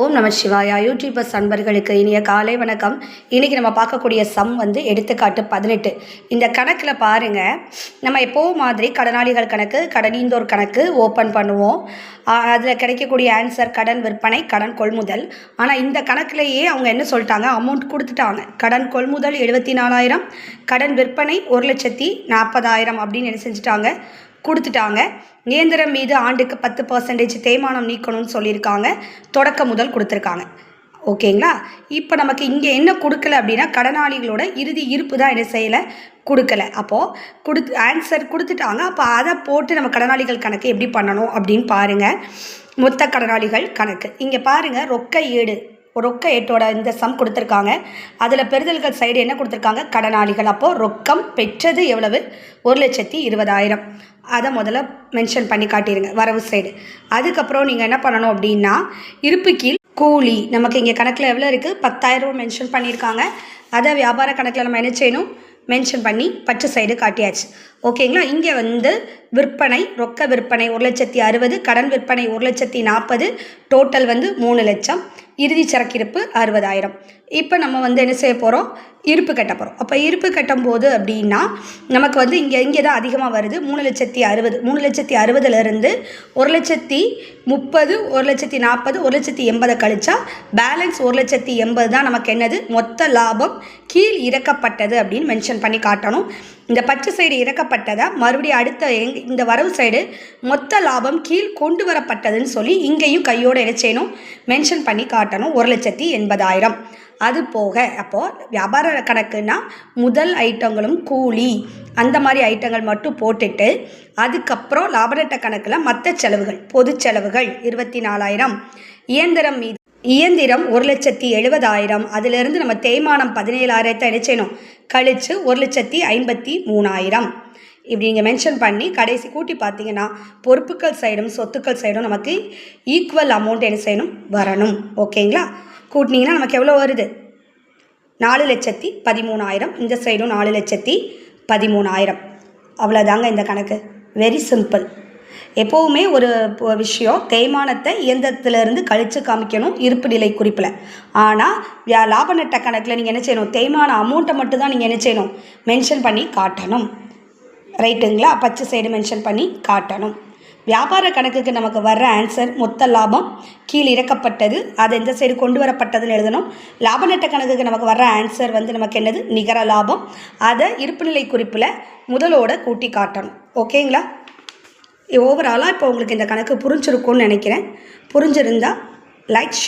ஓம் நம சிவாயா. யூடியூபர்ஸ் அன்பர்களுக்கு இனிய காலை வணக்கம். இன்றைக்கி நம்ம பார்க்கக்கூடிய சம் வந்து எடுத்துக்காட்டு பதினெட்டு. இந்த கணக்கில் பாருங்கள் நம்ம எப்போ மாதிரி கடனாளிகள் கணக்கு கடனீந்தோர் கணக்கு ஓப்பன் பண்ணுவோம். அதில் கிடைக்கக்கூடிய ஆன்சர் கடன் விற்பனை கடன் கொள்முதல். ஆனால் இந்த கணக்கிலேயே அவங்க என்ன சொல்லிட்டாங்க? அமௌண்ட் கொடுத்துட்டாங்க. கடன் கொள்முதல் எழுபத்தி நாலாயிரம் கடன் விற்பனை ஒரு லட்சத்தி நாற்பதாயிரம் அப்படின்னு என்ன செஞ்சுட்டாங்க? கொடுத்துட்டாங்க. இயந்திரம் மீது ஆண்டுக்கு பத்து பர்சன்டேஜ் தேய்மானம் நீக்கணும்னு சொல்லியிருக்காங்க. தொடக்க முதல் கொடுத்துருக்காங்க. ஓகேங்களா? இப்போ நமக்கு இங்கே என்ன கொடுக்கல அப்படின்னா கடனாளிகளோட இறுதி இருப்பு தான் என்ன செய்யலை? கொடுக்கல. அப்போது கொடுத்து ஆன்சர் கொடுத்துட்டாங்க. அப்போ அதை போட்டு நம்ம கடனாளிகள் கணக்கு எப்படி பண்ணணும் அப்படின்னு பாருங்கள் மொத்த கடனாளிகள் கணக்கு. இங்கே பாருங்கள் ரொக்க ஏடு. ரொக்க எட்டோட இந்த சம் கொடுத்துருக்காங்க. அதில் பெறுதல்கள் சைடு என்ன கொடுத்துருக்காங்க? கடனாளிகள். அப்போது ரொக்கம் பெற்றது எவ்வளவு? ஒரு லட்சத்தி இருபதாயிரம். அதை முதல்ல மென்ஷன் பண்ணி காட்டிடுங்க வரவு சைடு அதுக்கப்புறம் நீங்கள் என்ன பண்ணணும் அப்படின்னா இருப்பு கீழ் கூலி. நமக்கு இங்கே கணக்கில் எவ்வளோ இருக்குது பத்தாயிரம் மென்ஷன் பண்ணியிருக்காங்க. அதை வியாபார கணக்கில் நம்ம என்ன செய்யணும்? மென்ஷன் பண்ணி பச்சை சைடு காட்டியாச்சு. ஓகேங்களா இங்கே வந்து விற்பனை ரொக்க விற்பனை ஒரு லட்சத்தி அறுபது கடன் விற்பனை ஒரு லட்சத்தி நாற்பது டோட்டல் வந்து மூணு லட்சம். இறுதி சரக்கிருப்பு அறுபதாயிரம். இப்போ நம்ம வந்து என்ன செய்ய போகிறோம் இருப்பு கட்ட போகிறோம் அப்போ இருப்பு கட்டும் போது அப்படின்னா நமக்கு வந்து இங்கே இங்கே தான் அதிகமாக வருது. மூணு லட்சத்தி அறுபது. மூணு லட்சத்தி அறுபதுலேருந்து ஒரு லட்சத்தி முப்பது ஒரு லட்சத்தி நாற்பது ஒரு லட்சத்தி எண்பதை கழிச்சா பேலன்ஸ் ஒரு லட்சத்தி எண்பது தான் நமக்கு என்னது? மொத்த லாபம் கீழ் இறக்கப்பட்டது அப்படின்னு மென்ஷன் பண்ணி காட்டணும். இந்த பச்சை சைடு இறக்கப்பட்டதை? மறுபடியும் அடுத்த எங் இந்த வரவு சைடு மொத்த லாபம் கீழ் கொண்டு வரப்பட்டதுன்னு சொல்லி இங்கேயும் கையோடு என்ன செய்யணும் மென்ஷன் பண்ணி காட்டணும். ஒரு லட்சத்தி எண்பதாயிரம். அது போக அப்போது வியாபார கணக்குன்னா முதல் ஐட்டங்களும் கூலி அந்த மாதிரி ஐட்டங்கள் மட்டும் போட்டுட்டு அதுக்கப்புறம் லாபநட்ட கணக்கில் மற்ற செலவுகள் பொது செலவுகள் இருபத்தி நாலாயிரம். இயந்திரம் மீது இயந்திரம் ஒரு லட்சத்தி எழுபதாயிரம். அதிலிருந்து நம்ம தேய்மானம் பதினேழாயிரத்தை என்ன செய்யணும்? கழித்து ஒரு லட்சத்தி ஐம்பத்தி மூணாயிரம். இப்படி நீங்கள் மென்ஷன் பண்ணி கடைசி கூட்டி பார்த்தீங்கன்னா பொறுப்புகள் சைடும் சொத்துக்கள் சைடும் நமக்கு ஈக்குவல் அமௌண்ட் என்ன செய்யணும்? வரணும். ஓகேங்களா? கூட்டினீங்கன்னா நமக்கு எவ்வளோ வருது? நாலு லட்சத்தி பதிமூணாயிரம். இந்த சைடும் நாலு லட்சத்தி பதிமூணாயிரம். அவ்வளோதாங்க இந்த கணக்கு. வெரி சிம்பிள் எப்போவுமே ஒரு விஷயம் தேய்மானத்தை இயந்திரத்திலிருந்து கழித்து காமிக்கணும் இருப்பு நிலை குறிப்பில். ஆனால் லாப நட்ட கணக்கில் நீங்கள் என்ன செய்யணும்? தேய்மான அமௌண்ட்டை மட்டும் தான் நீங்கள் என்ன செய்யணும்? மென்ஷன் பண்ணி காட்டணும். ரைட்டுங்களா பச்சை சைடு மென்ஷன் பண்ணி காட்டணும். வியாபார கணக்குக்கு நமக்கு வர்ற ஆன்சர் மொத்த லாபம் கீழ் இறக்கப்பட்டது அதை எந்த சைடு கொண்டு வரப்பட்டதுன்னு எழுதணும். லாப நட்ட கணக்குக்கு நமக்கு வர்ற ஆன்சர் வந்து நமக்கு என்னது? நிகர லாபம். அதை இருப்புநிலை குறிப்பில் முதலோட கூட்டி காட்டணும். ஓகேங்களா ஓவராலாக இப்போ உங்களுக்கு இந்த கணக்கு புரிஞ்சிருக்கும்னு நினைக்கிறேன். புரிஞ்சிருந்தால் லைக் ஷேர்